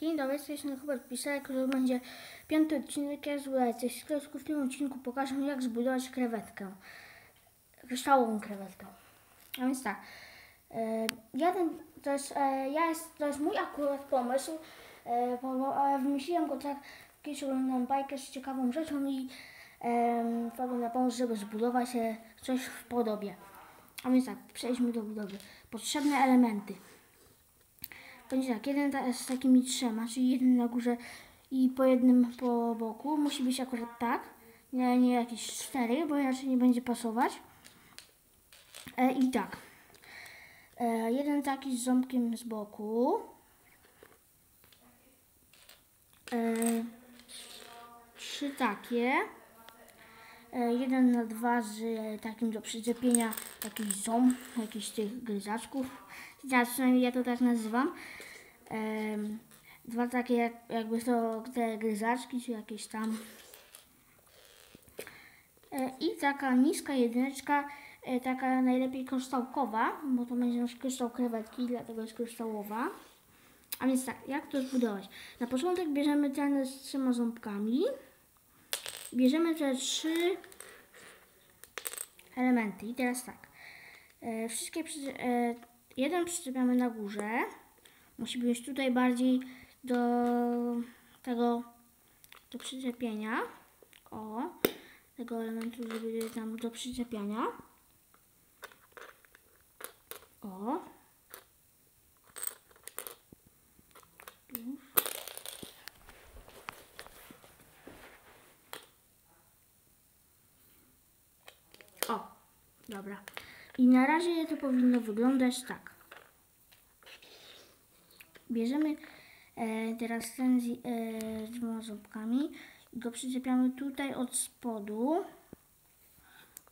Dzień dobry, jesteśmy Hubert Piselek, który będzie piąty odcinek jak zbudować coś. W tym odcinku pokażę jak zbudować krewetkę. Kryształową krewetkę. A więc tak. E, jeden, to jest, e, ja jest, to jest mój akurat pomysł. E, wymyśliłem go tak, kiedyś oglądałem bajkę z ciekawą rzeczą i wpadłem na pomysł, żeby zbudować coś w podobie. A więc tak, przejdźmy do budowy. Potrzebne elementy. Będzie tak, jeden z takimi trzema, czyli jeden na górze i po jednym po boku. Musi być akurat tak, nie, nie jakieś cztery, bo inaczej nie będzie pasować. E, I tak. E, jeden taki z ząbkiem z boku. E, trzy takie. E, jeden na dwa z takim do przyczepienia jakiś ząb, jakichś tych gryzaczków. Ja, przynajmniej ja to tak nazywam. Dwa takie jak, jakby to te gryzaczki, czy jakieś tam. E, I taka niska jedyneczka, e, taka najlepiej kryształkowa, bo to będzie nasz kryształ krewetki, dlatego jest kryształowa. A więc tak, jak to zbudować? Na początek bierzemy ten z trzema ząbkami. Bierzemy te trzy elementy. I teraz tak. E, wszystkie przy, e, jeden przyczepiamy na górze. Musi być tutaj bardziej do tego do przyczepienia. O, tego elementu, żeby tam do przyczepiania. O. Już. O, dobra. I na razie to powinno wyglądać tak. Bierzemy e, teraz ten z, e, z dwoma ząbkami i go przyczepiamy tutaj od spodu.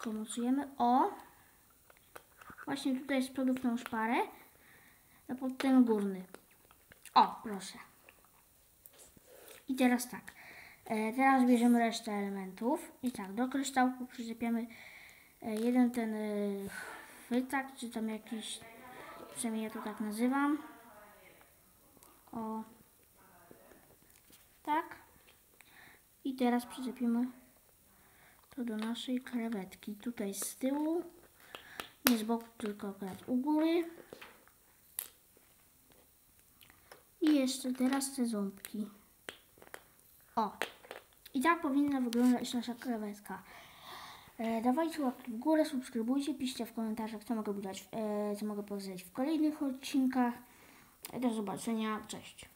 Pomocujemy o właśnie tutaj z spodu w tą szparę, a pod ten górny. O, proszę. I teraz tak. E, teraz bierzemy resztę elementów i tak, do kryształku przyczepiamy jeden ten e, chwytak, czy tam jakiś, przynajmniej ja to tak nazywam. O. Tak. I teraz przyczepimy to do naszej krewetki. Tutaj z tyłu. Nie z boku, tylko akurat u góry. I jeszcze teraz te ząbki. O. I tak powinna wyglądać nasza krewetka. E, dawajcie łapki w górę, subskrybujcie, piszcie w komentarzach, co mogę, budować, e, co mogę powiedzieć w kolejnych odcinkach. Do zobaczenia, cześć.